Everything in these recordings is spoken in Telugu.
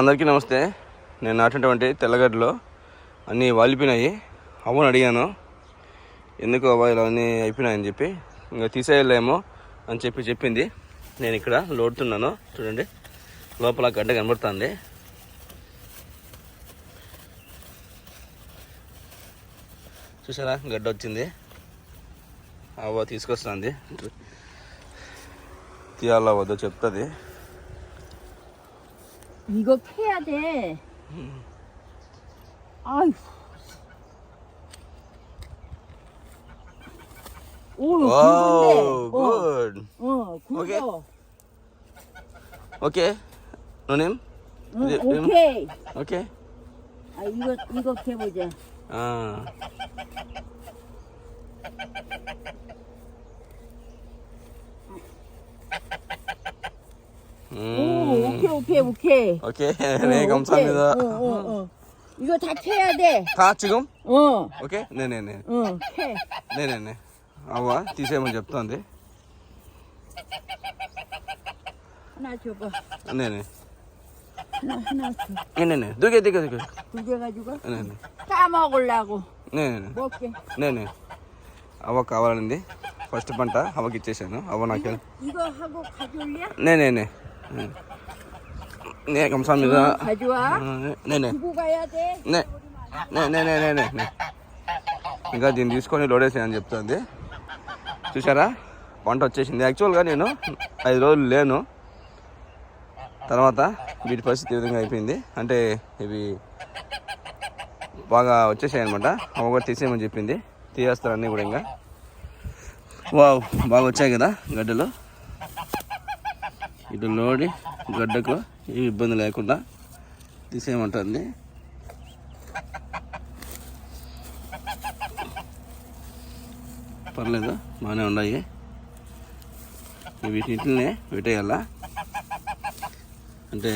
అందరికీ నమస్తే. నేను నాటినటువంటి తెల్లగడ్డలు అన్నీ వాలిపోయినాయి. అవ్వని అడిగాను. ఎందుకు అవ్వ ఇలా అన్నీ అయిపోయినాయని చెప్పి. ఇంకా తీసేయలేమో అని చెప్పి చెప్పింది. నేను ఇక్కడ లోడుతున్నాను. చూడండి. లోపల గడ్డ కనబడుతుంది. చూసారా? గడ్డ వచ్చింది. అవ్వ తీసుకొస్తుంది. తీయాలా వద్దో చెప్తుంది. 이거 캐야 돼. 아휴. 오, 굵은데. 어. 굿. 어, 굵어. 오케이. 누님? 오케이. 오케이. 아, 이거, 이거 캐보자. 아. 오, 오케이, 오케이, 오케이. ఓకే 어, 네 오케이. 감사합니다 어, 어, 어. 이거 다 캐야 돼. 다 지금 어, ఓకే 네네네 어, 캐. 네네네 అవ్వ తీసేయమని చెప్తోంది 하나 줘봐. 네네 하나, 하나 줘. 네네네 두개 두개 두개 두개 가지고 네네 까먹으려고. 네네네 먹게. 네네 అవ్వ కావాలండి ఫస్ట్ పంట అవ్వకి ఇచ్చేసాను అవ్వ నాకు 이거 하고 가져올래? 네 Nè, cầm xong rồi đó. Thấy chưa? Nè, nè. Nè. నే నే నే నే నే ఇంకా దీన్ని తీసుకొని లోడేసానని చెప్తుంది చూసారా వంట వచ్చేసింది యాక్చువల్గా నేను ఐదు రోజులు లేను తర్వాత వీటి పరిస్థితి విధంగా అయిపోయింది అంటే ఇవి బాగా వచ్చేసాయి అనమాట ఒకటి తీసేయమని చెప్పింది తీయేస్తారు అన్నీ కూడా ఇంకా వావ్ బాగా వచ్చాయి కదా గడ్డలు ఇటు లోడి గడ్డకు ఏ ఇబ్బంది లేకుండా తీసేయమంటుంది. పర్లేదు బాగానే ఉన్నాయి. వీటిని పెట్టేయాలా అంటే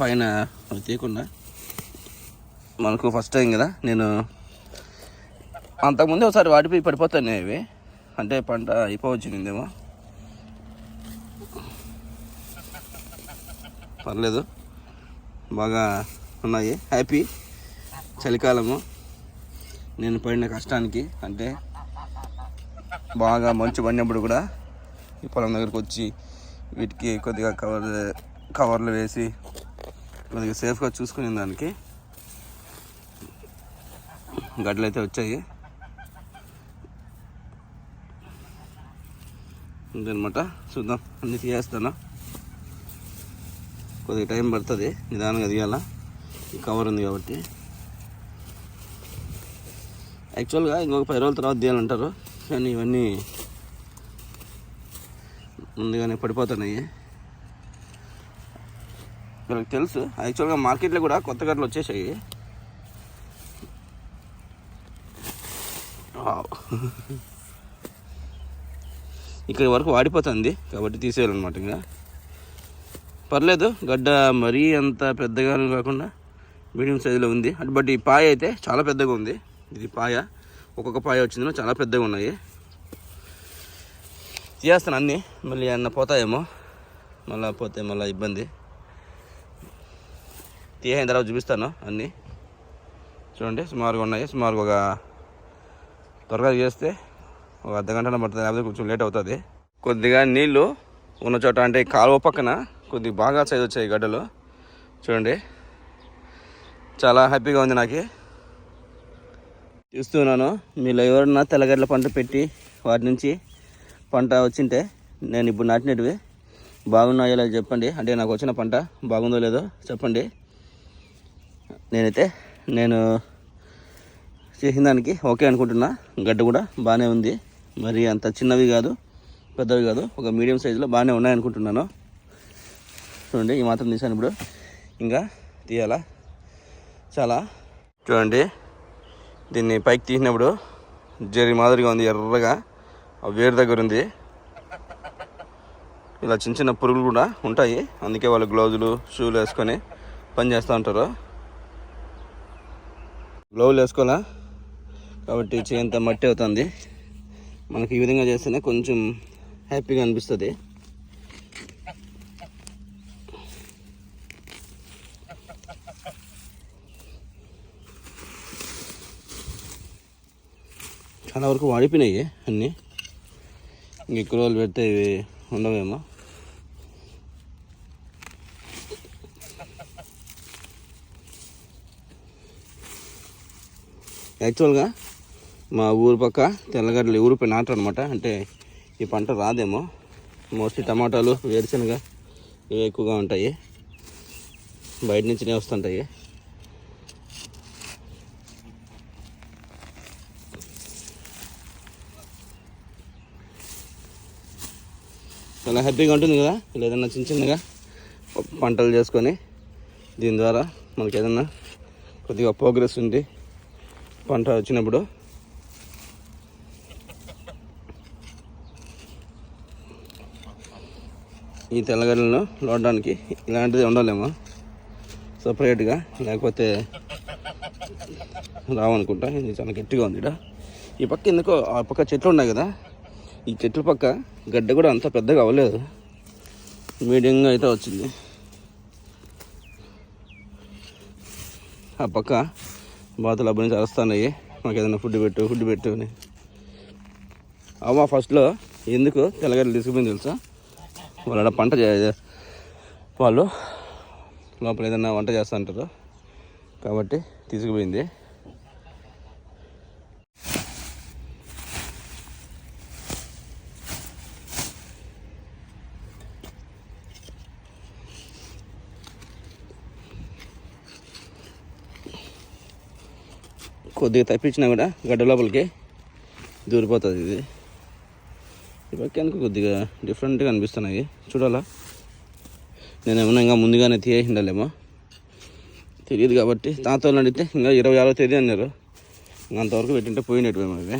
పైన అవి తీయకుండా. మనకు ఫస్ట్ టైం కదా నేను అంతకుముందే ఒకసారి వాడిపోయి పడిపోతాను ఇవి అంటే పంట అయిపోవచ్చిందేమో పర్లేదు. బాగా ఉన్నాయి. హ్యాపీ చలికాలము. నేను పడిన కష్టానికి అంటే బాగా మంచు పడినప్పుడు కూడా ఈ పొలం దగ్గరకు వచ్చి వీటికి కొద్దిగా కవర్ కవర్లు వేసి కొద్దిగా సేఫ్గా చూసుకునే దానికి గడ్డలు అయితే వచ్చాయి. ఇదనమాట చూద్దాం. అన్ని తీయేస్తాను కొద్దిగా టైం పడుతుంది నిదానంగా దిగాల. ఈ కవర్ ఉంది కాబట్టి. యాక్చువల్గా ఇంకొక పది రోజుల తర్వాత దిగాలంటారు కానీ ఇవన్నీ ముందుగానే పడిపోతున్నాయి. వీళ్ళకి తెలుసు యాక్చువల్గా మార్కెట్లో కూడా కొత్త గడ్డలు వచ్చేసాయి. ఇక్కడ ఇక్కడి వరకు వాడిపోతుంది కాబట్టి తీసేయాలన్నమాట ఇంకా. పర్లేదు గడ్డ మరీ అంత పెద్దగా కాకుండా మీడియం సైజులో ఉంది. అటు బట్ ఈ పాయ అయితే చాలా పెద్దగా ఉంది. ఇది పాయ. ఒక్కొక్క పాయ వచ్చిందో చాలా పెద్దగా ఉన్నాయి. చేస్తాను అన్నీ. మళ్ళీ అన్న పోతాయేమో. మళ్ళీ పోతే మళ్ళీ ఇబ్బంది. తీయైన తర్వాత చూపిస్తాను అన్నీ. చూడండి సుమారుగా ఉన్నాయి. సుమారుగా ఒక త్వరగా చేస్తే ఒక అర్ధ గంటన పడుతుంది. లేకపోతే కొంచెం లేట్ అవుతుంది. కొద్దిగా నీళ్ళు ఉన్న చోట అంటే కాలువ పక్కన కొద్దిగా బాగా సైజ్ వచ్చాయి గడ్డలు. చూడండి. చాలా హ్యాపీగా ఉంది నాకు. చూస్తున్నాను మీలో ఎవరన్నా తెల్లగడ్డల పంట పెట్టి వాటి నుంచి పంట వచ్చింటే నేను ఇప్పుడు నాటినటివి బాగున్నాయో లేదో చెప్పండి. అంటే నాకు వచ్చిన పంట బాగుందో లేదో చెప్పండి. నేనైతే నేను చేసిన దానికి ఓకే అనుకుంటున్నా. గడ్డ కూడా బాగానే ఉంది. మరి అంత చిన్నవి కాదు పెద్దవి కాదు. ఒక మీడియం సైజులో బాగానే ఉన్నాయనుకుంటున్నాను చూడండి ఈ మాత్రం తీసాను ఇప్పుడు. ఇంకా తీయాలా? చాలా. చూడండి దీన్ని పైకి తీసినప్పుడు జరి మాదిరిగా ఉంది ఎర్రగా. ఆ వేరు దగ్గర ఉంది. ఇలా చిన్న చిన్న పురుగులు కూడా ఉంటాయి. అందుకే వాళ్ళు గ్లౌజులు షూలు వేసుకొని పని చేస్తూ ఉంటారు. గ్లౌజులు వేసుకోవాలా? కాబట్టి చేయంత మట్టి అవుతుంది. మనకి ఈ విధంగా చేస్తేనే కొంచెం హ్యాపీగా అనిపిస్తుంది. చాలా వరకు వాడిపోయినాయి అన్నీ. ఇంక ఎక్కువ రోజులు పెడితే ఇవి ఉండవేమో. యాక్చువల్గా మా ఊరు పక్క తెల్లగడ్డలు ఊరు నాటరు అనమాట అంటే ఈ పంట రాదేమో. మోస్ట్లీ టమాటాలు వేరుశనగ ఇవి ఎక్కువగా ఉంటాయి. బయట నుంచినే వస్తుంటాయి చాలా హ్యాపీగా ఉంటుంది కదా? ఇలా ఏదైనా చిన్న చిన్నగా పంటలు చేసుకొని దీని ద్వారా మనకి ఏదైనా కొద్దిగా ప్రోగ్రెస్ ఉంది పంట వచ్చినప్పుడు ఈ తెల్లగడ్డలను లోడడానికి ఇలాంటిది ఉండాలేమో. సపరేట్గా లేకపోతే రావనుకుంటా. ఇది చాలా గట్టిగా ఉంది. ఇక్కడ ఈ పక్క ఎందుకో ఆ పక్క చెట్లు ఉన్నాయి కదా? ఈ చెట్ల పక్క గడ్డ కూడా అంత పెద్దగా అవ్వలేదు. మీడియంగా అయితే వచ్చింది. ఆ పక్క బాతులు అబ్బా నుంచి అరుస్తున్నాయి మాకు ఏదైనా ఫుడ్ పెట్టు ఫుడ్ పెట్టు అని. అమ్మ ఫస్ట్లో ఎందుకు తెల్లగడ్డలు తీసుకుపోయింది తెలుసా? వాళ్ళ పంట చే- వాళ్ళు లోపల ఏదైనా వంట చేస్తూ ఉంటారు కాబట్టి తీసుకుపోయింది. కొద్దిగా తప్పించినా కూడా గడ్డ లోపలికి దూరిపోతుంది ఇది. ఈ పక్కనకు కొద్దిగా డిఫరెంట్గా అనిపిస్తున్నాయి. చూడాలా? నేను ఏమన్నా ఇంకా ముందుగానే తీయేసి ఉండాలేమో తెలియదు కాబట్టి తాతోళ్ళు అడిగితే ఇంకా ఇరవై ఆరో తేదీ అన్నారు. ఇంకా అంతవరకు పెట్టింటే పోయినట్టువేమో అవి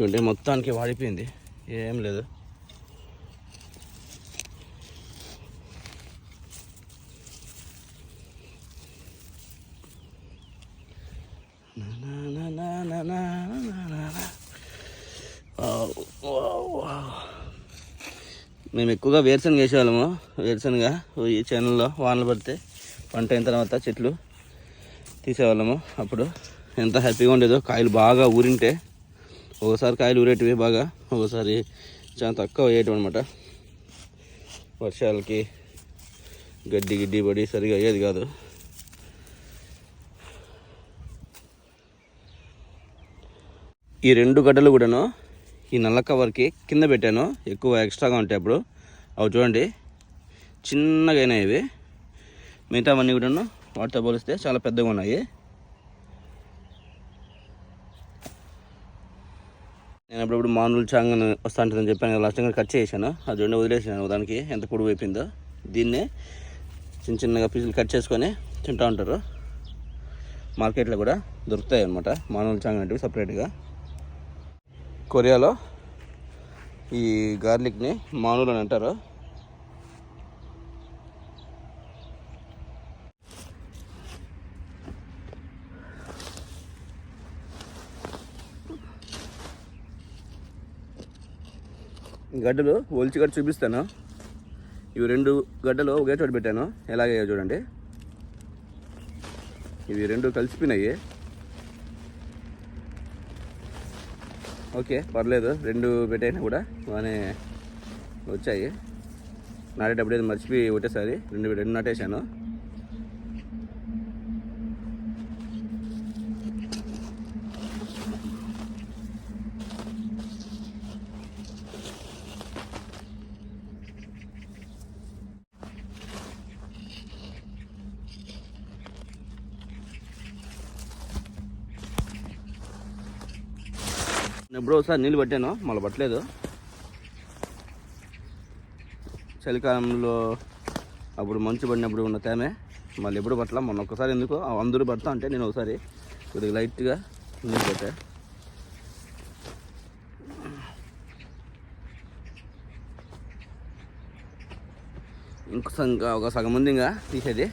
చూడండి మొత్తానికి వాడిపోయింది. ఏం లేదు. మేము ఎక్కువగా వేరుశనగ వేసేవాళ్ళము వేరుశనగ ఈ చేనుల్లో వానలు పడితే పంట అయిన తర్వాత చెట్లు తీసేవాళ్ళము. అప్పుడు ఎంత హ్యాపీగా ఉండేదో కాయలు బాగా ఊరింటే ఒకసారి కాయలు ఊరేటివి బాగా ఒకసారి చాలా తక్కువ వేయటం అనమాట వర్షాలకి గడ్డి గిడ్డి పడి సరిగా అయ్యేది కాదు. ఈ రెండు గడ్డలు కూడాను ఈ నల్ల కవర్కి కింద పెట్టాను. ఎక్కువ ఎక్స్ట్రాగా ఉంటాయి అప్పుడు. అవి చూడండి చిన్నగా అయినాయి ఇవి. మిగతావన్నీ కూడాను వాటితో పోలిస్తే చాలా పెద్దగా ఉన్నాయి. నేను అప్పుడప్పుడు మామూలు చాంగన్ వస్తా ఉంటుందని చెప్పాను లాస్ట్ టైం కట్ చేశాను. అది రెండు వదిలేసాను దానికి ఎంత పొడుగు అయిపోయిందో. దీన్నే చిన్న చిన్నగా పీసులు కట్ చేసుకొని తింటూ ఉంటారు. మార్కెట్లో కూడా దొరుకుతాయి అన్నమాట మామూలు చాంగన్ అంటే సపరేట్గా. కొరియాలో ఈ గార్లిక్ని మానవులు అని అంటారు. గడ్డలు ఒలిచి గడ్డ చూపిస్తాను. ఇవి రెండు గడ్డలు ఒకే చోట పెట్టాను. ఎలాగయ్యో చూడండి. ఇవి రెండు కలిసిపోయినాయి. ఓకే పర్లేదు. రెండు పెట్టైనా కూడా? బాగానే వచ్చాయి. నాటేటప్పుడు ఏదో మర్చిపోయి ఒకటేసారి రెండు రెండు నాటేశాను. ఎప్పుడో ఒకసారి నీళ్ళు పట్టాను మళ్ళీ పట్టలేదు. చలికాలంలో అప్పుడు మంచు పడినప్పుడు ఉన్న తేమే మళ్ళీ ఎప్పుడు పట్టలా మొన్న ఒకసారి ఎందుకు అందరూ పడతా అంటే నేను ఒకసారి కొద్దిగా లైట్గా నీళ్ళు పెట్టా. ఇంకో ఇంకా ఒక సగం ఉంది ఇంకా తీసేది.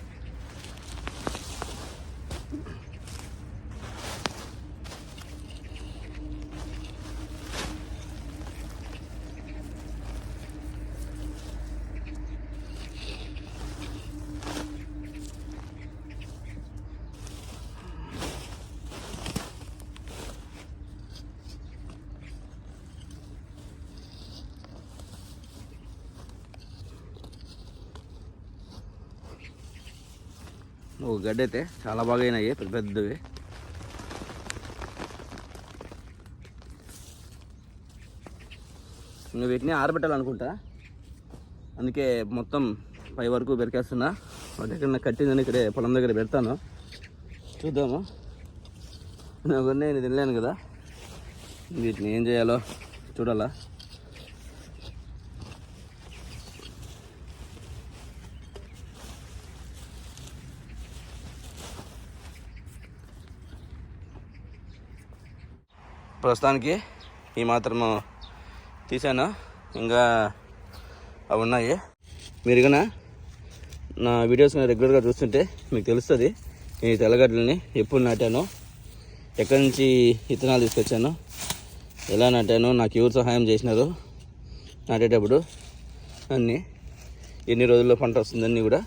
ఒక గడ్డ అయితే చాలా బాగా అయినాయి పెద్ద పెద్దవి. ఇంకా వీటిని ఆరబెట్టాలనుకుంటా. అందుకే మొత్తం పై వరకు పెరికేస్తున్నా. వాటి ఎక్కడ కట్టిందని ఇక్కడే పొలం దగ్గర పెడతాను. చూద్దాము. నాకు నేను తినలేను కదా. వీటిని ఏం చేయాలో చూడాలా. ప్రస్తుతానికి ఈ మాత్రము తీసాను ఇంకా అవి ఉన్నాయి. మీరు కన్నా నా వీడియోస్ రెగ్యులర్గా చూస్తుంటే మీకు తెలుస్తుంది ఈ తెల్లగడ్డలని ఎప్పుడు నాటాను ఎక్కడి నుంచి విత్తనాలు తీసుకొచ్చాను ఎలా నాటాను నాకు ఎవరు సహాయం చేసినారు నాటేటప్పుడు అన్నీ ఎన్ని రోజుల్లో పంట వస్తుందని కూడా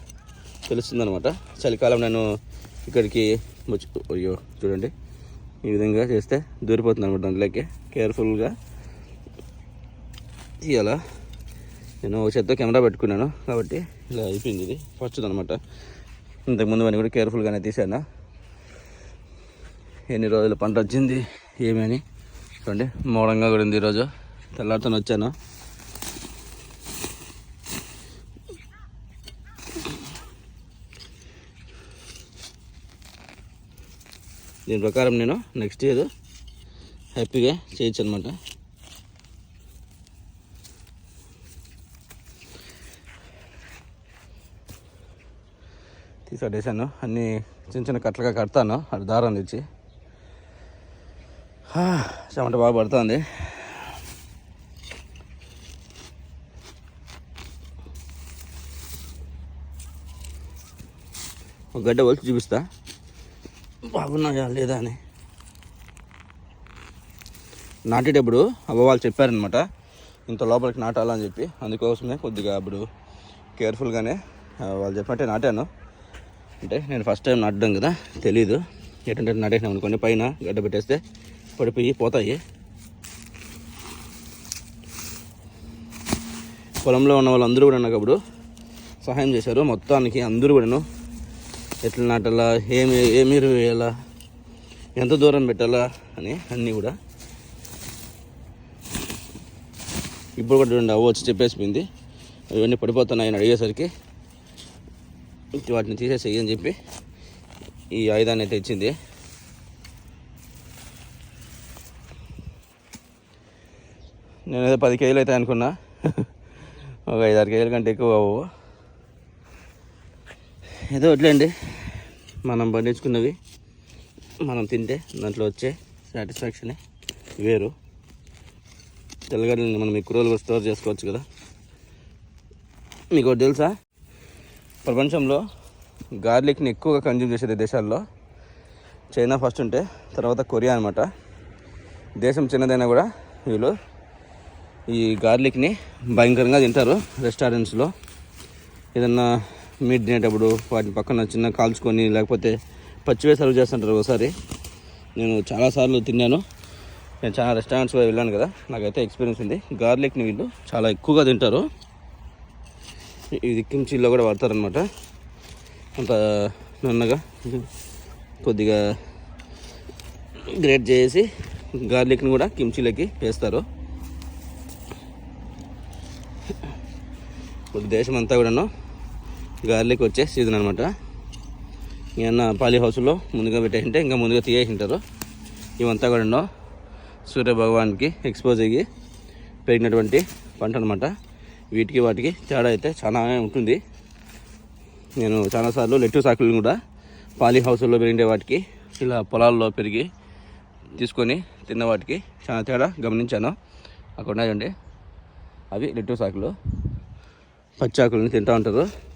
తెలుస్తుందనమాట చలికాలం నేను ఇక్కడికి వచ్చి అయ్యో చూడండి. ఈ విధంగా చేస్తే దూరిపోతుంది అనమాట దాంట్లోకి కేర్ఫుల్గా తీయాలా నేను ఒక చేత్తో కెమెరా పెట్టుకున్నాను కాబట్టి ఇలా అయిపోయింది ఇది. ఫస్ట్ అనమాట. ఇంతకుముందు అని కూడా కేర్ఫుల్గానే తీసాను ఎన్ని రోజులు పంట వచ్చింది ఏమని చూడండి మోడంగా కూడా ఉంది ఈరోజు తెల్లారితో వచ్చాను. దీని ప్రకారం నేను నెక్స్ట్ ఇయర్ హ్యాపీగా చేయొచ్చు అనమాట తీసాడేసాను అన్ని చిన్న చిన్న కట్టలుగా కడతాను. అటు దారం తెచ్చి. చెమట బాగా పడుతుంది. ఒక గడ్డ వచ్చి చూపిస్తా. బాగున్నాయా లేదా అని. నాటేటప్పుడు అవ్వవాళ్ళు చెప్పారనమాట ఇంత లోపలికి నాటాలని చెప్పి. అందుకోసమే కొద్దిగా అప్పుడు కేర్ఫుల్గానే వాళ్ళు చెప్పినట్టే నాటాను. అంటే నేను ఫస్ట్ టైం నాటడం కదా తెలీదు. ఎటువంటి నాటేసినాం అనుకోండి పైన గడ్డ పెట్టేస్తే పడిపోయి పోతాయి. పొలంలో ఉన్న వాళ్ళందరూ కూడా నాకు అప్పుడు సహాయం చేశారు. మొత్తానికి అందరూ కూడాను ఎట్లా నాటాలా? ఏమి ఏమి వేయాలా? ఎంత దూరం పెట్టాలా? అని అన్నీ కూడా. ఇప్పుడు కూడా చూడండి అవ్వ వచ్చి చెప్పేసిపోయింది. ఇవన్నీ పడిపోతున్నాయని అడిగేసరికి వాటిని తీసేసేయి అని చెప్పి ఈ ఆయుధాన్ని అయితే ఇచ్చింది. నేనేదో పది కేజీలు అయితే అనుకున్నా. ఒక ఐదు ఆరు కేజీల కంటే ఎక్కువ అవ్వవు. ఏదో వడ్లేండి మనం పండించుకున్నవి మనం తింటే దాంట్లో వచ్చే సాటిస్ఫాక్షనే వేరు. తెల్లగడ్డలని మనం ఎక్కువ రోజులు స్టోర్ చేసుకోవచ్చు కదా. మీకు తెలుసా? ప్రపంచంలో గార్లిక్ని ఎక్కువగా కన్జ్యూమ్ చేసే దేశాల్లో. చైనా ఫస్ట్ ఉంటే తర్వాత కొరియా అనమాట దేశం చిన్నదైనా కూడా వీళ్ళు ఈ గార్లిక్ని భయంకరంగా తింటారు రెస్టారెంట్స్లో. ఏదన్నా మీట్ తినేటప్పుడు వాటిని పక్కన చిన్న కాల్చుకొని లేకపోతే పచ్చివే సర్వ్ చేస్తుంటారు ఒకసారి. నేను చాలాసార్లు తిన్నాను. నేను చాలా రెస్టారెంట్స్ వెళ్ళాను కదా నాకైతే ఎక్స్పీరియన్స్ ఉంది. గార్లిక్ని వీళ్ళు చాలా ఎక్కువగా తింటారు. ఇది కిమ్చీలో కూడా వాడతారనమాట అంత నున్నగా కొద్దిగా గ్రేట్ చేసి గార్లిక్ని కూడా కిమ్చీలోకి వేస్తారు. ఇప్పుడు దేశం అంతా కూడాను. గార్లిక్ వచ్చే సీజన్ అనమాట ఏమన్నా పాలీ హౌస్లో ముందుగా పెట్టేసింటే ఇంకా ముందుగా తీయేసింటారు. ఇవంతా కూడా సూర్య భగవాన్కి ఎక్స్పోజ్ అయ్యి పెరిగినటువంటి పంట అనమాట వీటికి వాటికి తేడా అయితే చాలా ఉంటుంది. నేను చాలాసార్లు లెట్టు సాకులను కూడా పాలీ హౌస్లో పెరిగే వాటికి ఇలా పొలాల్లో పెరిగి తీసుకొని తిన్న వాటికి చాలా తేడా గమనించాను. అక్కడ ఉన్నాయండి. అవి లెట్టు సాకులు. పచ్చాకులను తింటూ ఉంటారు.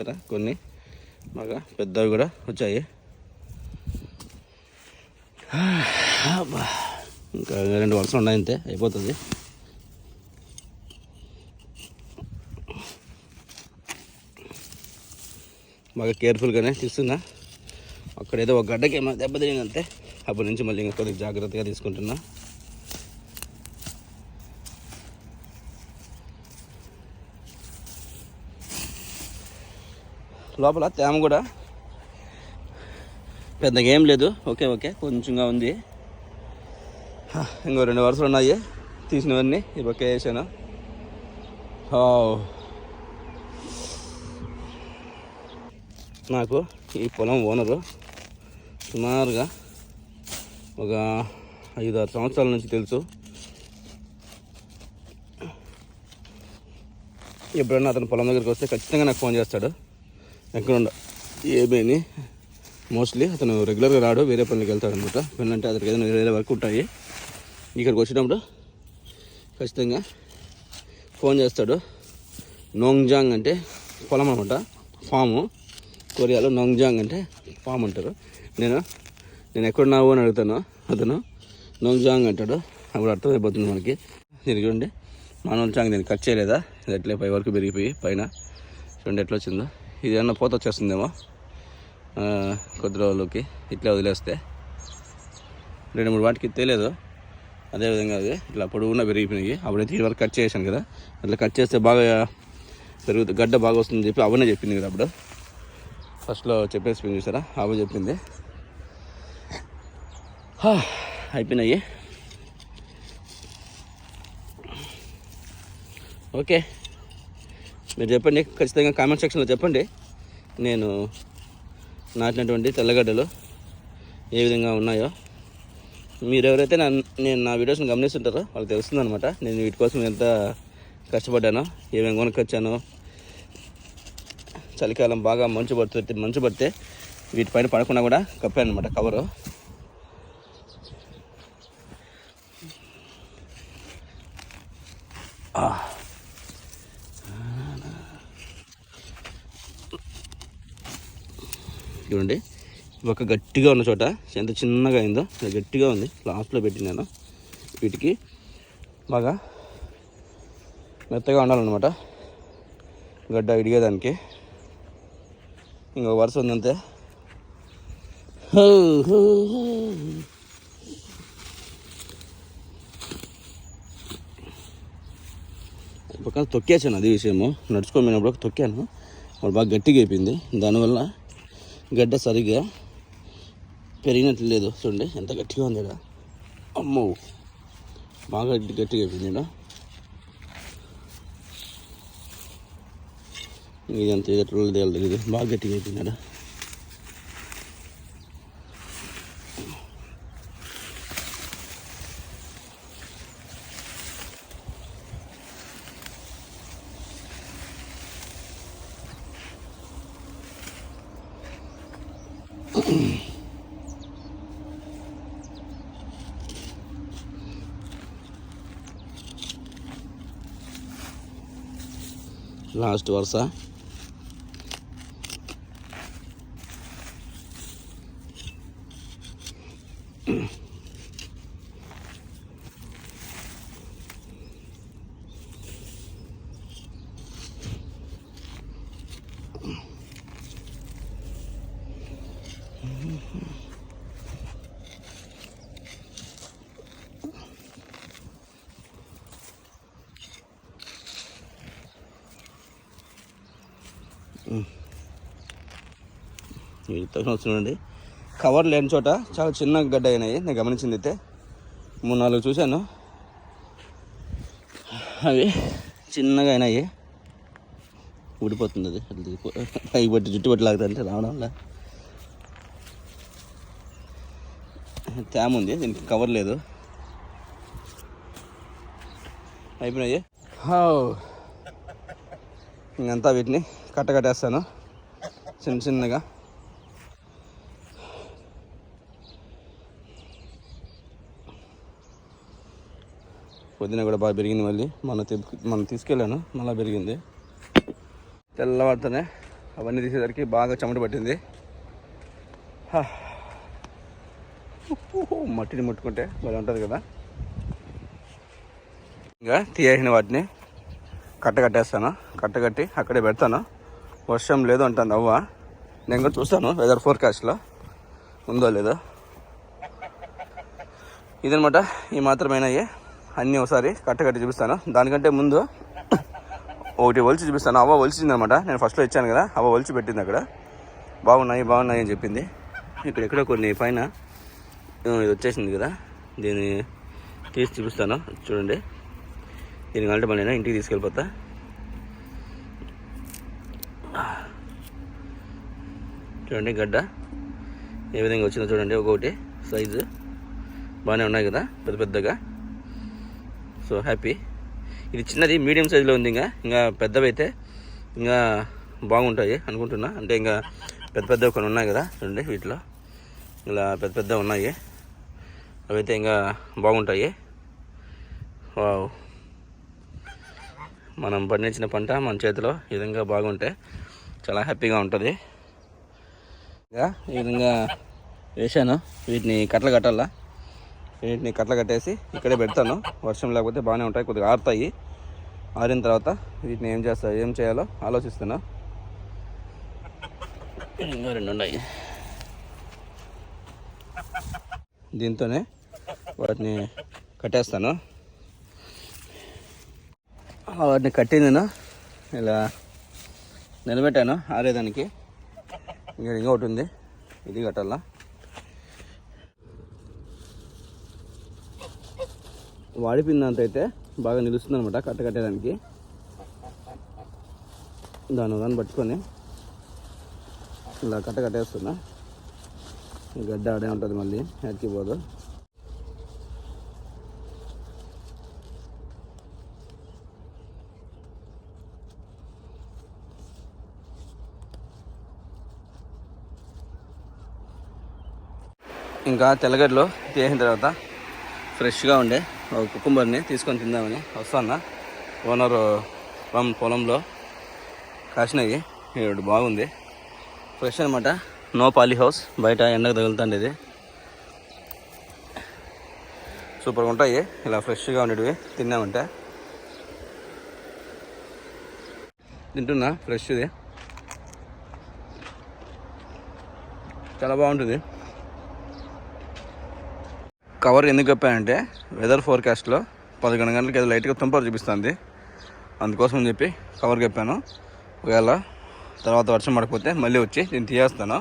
చూసారా? కొన్ని. బాగా పెద్దవి కూడా వచ్చాయి. ఇంకా రెండు వలసలు ఉన్నాయి అంతే అయిపోతుంది. బాగా కేర్ఫుల్గానే తీస్తున్నా. అక్కడేదో ఒక గడ్డకి ఏమైనా దెబ్బ తిరిగింది అప్పటి నుంచి మళ్ళీ ఇంకా కొద్దిగా జాగ్రత్తగా తీసుకుంటున్నా. లోపల తేమ కూడా పెద్దగా ఏం లేదు. Okay okay. కొంచెంగా ఉంది. ఇంకో రెండు వరుసలు ఉన్నాయి. తీసినవన్నీ ఈ పక్క వేసాను. నాకు ఈ పొలం ఓనరు సుమారుగా ఒక ఐదు ఆరు సంవత్సరాల నుంచి తెలుసు. ఎప్పుడన్నా అతను పొలం దగ్గరికి వస్తే ఖచ్చితంగా నాకు ఫోన్ చేస్తాడు. ఎక్కడ ఏబీని మోస్ట్లీ అతను రెగ్యులర్గా రాడు వేరే పనులకు వెళ్తాడు అనమాట పనులు అతనికి ఏదైనా వేరే వర్క్ ఉంటాయి. ఇక్కడికి వచ్చినప్పుడు ఖచ్చితంగా ఫోన్ చేస్తాడు. నోంగ్జాంగ్ అంటే పొలం అనమాట ఫాము. కొరియాలో నోంగ్జాంగ్ అంటే ఫామ్ అంటారు. నేను నేను ఎక్కడున్నావు అని అడుగుతాను అతను. నోంగ్జాంగ్ అంటాడు. అప్పుడు అర్థమైపోతుంది మనకి. దీనికి చూడండి. మానవుల చాంగ్ నేను కట్ చేయలేదా? ఇది ఎట్లే? పై వరకు పెరిగిపోయి పైన. చూడండి ఎట్లా వచ్చిందో. ఇది ఏమన్నా పోత వచ్చేస్తుందేమో కొద్ది రోజులకి ఇట్లా వదిలేస్తే. రెండు మూడు వాటికి తెలియదు అదేవిధంగా అది ఇట్లా పొడవునా పెరిగిపోయినాయి. అప్పుడైతే ఇది వరకు కట్ చేసాను కదా. అట్లా కట్ చేస్తే బాగా పెరుగుతుంది గడ్డ బాగా వస్తుందని చెప్పి అవనే చెప్పింది కదా అప్పుడు. ఫస్ట్లో చెప్పేసి చూసారా? అవ చెప్పింది. అయిపోయినాయి. ఓకే. మీరు చెప్పండి ఖచ్చితంగా కామెంట్ సెక్షన్లో చెప్పండి. నేను నాటినటువంటి తెల్లగడ్డలు ఏ విధంగా ఉన్నాయో. మీరు ఎవరైతే నా నేను నా వీడియోస్ని గమనిస్తుంటారో వాళ్ళకి తెలుస్తుందనమాట నేను వీటి కోసం ఎంత కష్టపడ్డానో ఏమేమి కొనుక్కొచ్చానో చలికాలం బాగా మంచు పడుతుంది మంచు పడితే వీటిపైన పడకుండా కూడా కప్పాను అనమాట కవరు చూడండి. ఒక గట్టిగా ఉన్న చోట ఎంత చిన్నగా అయిందో గట్టిగా ఉంది. లాస్ట్లో పెట్టి నేను వీటికి. బాగా మెత్తగా ఉండాలన్నమాట. గడ్డ ఇడిగేదానికి. ఇంకో వరుస ఉందంతే. అంతే పక్కన తొక్కేసాను అది విషయము. నడుచుకోమైనప్పుడు తొక్కాను. వాళ్ళు బాగా గట్టిగా అయిపోయింది. దానివల్ల గడ్డ సరిగ్గా పెరిగినట్లు లేదు. చూడండి ఎంత గట్టిగా ఉంది కదా అమ్మో! బాగా గట్టిగా అయిపోయింది ఇది ఎట్లా తేలదు బాగా గట్టిగా అయిపోయింది? లాస్ట్ వరుస ఈ చూడండి. కవర్ లేని చోట చాలా చిన్న గడ్డ అయినాయి. నేను గమనించింది అయితే. మూడు నాలుగు చూశాను. అవి చిన్నగా అయినాయి. ఊడిపోతుంది అది. అది పైకి పట్టి జుట్టు పట్టి లాగుతుంటే రావడం వల్ల తేమ ఉంది దీనికి కవర్ లేదు. అయిపోయినాయి. ఇంకంతా వీటిని కట్టకట్టేస్తాను. చిన్న చిన్నగా. పొద్దున కూడా బాగా పెరిగింది మళ్ళీ. మనం మనం తీసుకెళ్ళాను మళ్ళీ పెరిగింది. తెల్లవారితోనే అవన్నీ తీసేసరికి బాగా చెమట పట్టింది. మట్టిని ముట్టుకుంటే బాగా ఉంటుంది కదా. ఇంకా తీయేసిన వాటిని కట్ట కట్టేస్తాను. కట్ట కట్టి అక్కడే పెడతాను. వర్షం లేదు అంటాను అవ్వ. నేను కూడా చూస్తాను వెదర్ ఫోర్కాస్ట్లో ఉందో లేదో? ఇదనమాట ఈ మాత్రమేనాయి. అన్నీ ఒకసారి కట్ట కట్టి చూపిస్తాను. దానికంటే ముందు ఒకటి ఒలిచి చూపిస్తాను. అవ్వ ఒలిచింది అనమాట నేను ఫస్ట్లో ఇచ్చాను కదా అవ్వ ఒలిచి పెట్టింది అక్కడ. బాగున్నాయి బాగున్నాయి అని చెప్పింది. ఇక్కడ ఎక్కడో కొన్ని పైన ఇది వచ్చేసింది కదా. దీన్ని తీసి చూపిస్తాను. చూడండి. దీని కంటే మళ్ళీ నేను ఇంటికి తీసుకెళ్ళిపోతా. చూడండి గడ్డ. ఏ విధంగా వచ్చిందో చూడండి. ఒక్కొక్కటి సైజు. బాగానే ఉన్నాయి కదా పెద్ద పెద్దగా. So happy. ఇది చిన్నది మీడియం సైజులో ఉంది ఇంకా. ఇంకా పెద్దవి అయితే ఇంకా బాగుంటాయి అనుకుంటున్నా. అంటే ఇంకా పెద్ద పెద్దవి కొన్ని ఉన్నాయి కదా చూడండి వీటిలో. ఇలా పెద్ద పెద్ద ఉన్నాయి. అవైతే ఇంకా బాగుంటాయి. వావ్. మనం పండించిన పంట మన చేతిలో ఈ విధంగా బాగుంటే చాలా హ్యాపీగా ఉంటుంది. ఇంకా ఈ విధంగా వేసాను వీటిని కట్టలు కట్టాలా? వీటిని కట్టలు కట్టేసి ఇక్కడే పెడతాను. వర్షం లేకపోతే బాగానే ఉంటాయి కొద్దిగా ఆరుతాయి. ఆరిన తర్వాత వీటిని ఏం చేస్తా ఏం చేయాలో ఆలోచిస్తున్నా. ఇంకా రెండు ఉన్నాయి. దీంతోనే వాటిని కట్టేస్తాను. వాటిని కట్టి నేను ఇలా నిలబెట్టాను ఆరేదానికి. ఇంకా ఇంకొకటి ఉంది ఇది కట్టాలా? వాడిపోయినంత అయితే బాగా నిలుస్తుంది అనమాట కట్ట కట్టేదానికి. దాని దాన్ని పట్టుకొని ఇలా కట్ట కట్టేస్తున్నా. గడ్డ ఆడే ఉంటుంది మళ్ళీ ఎక్కిపోదు ఇంకా తెల్లగడ్డలో తీసిన తర్వాత ఫ్రెష్గా ఉండే కుకుంబర్ని తీసుకొని తిందామని వస్తాను ఓనర్ పొలం పొలంలో కాసినవి. ఇక్కడ బాగుంది. ఫ్రెష్ అనమాట నో పాలీ హౌస్ బయట ఎండకు తగులుతుంది ఇది. సూపర్గా ఉంటాయి. ఇలా ఫ్రెష్గా ఉండేటివి. తిన్నామంటే. తింటున్నా. ఫ్రెష్ది చాలా బాగుంటుంది. కవర్ ఎందుకు కప్పానంటే వెదర్ ఫోర్కాస్ట్లో పదకొండు గంటలకి ఏదో లైట్గా తుంపర చూపిస్తుంది. అందుకోసం అని చెప్పి కవర్ కప్పాను. ఒకవేళ తర్వాత వర్షం పడకపోతే మళ్ళీ వచ్చి నేను తీయేస్తాను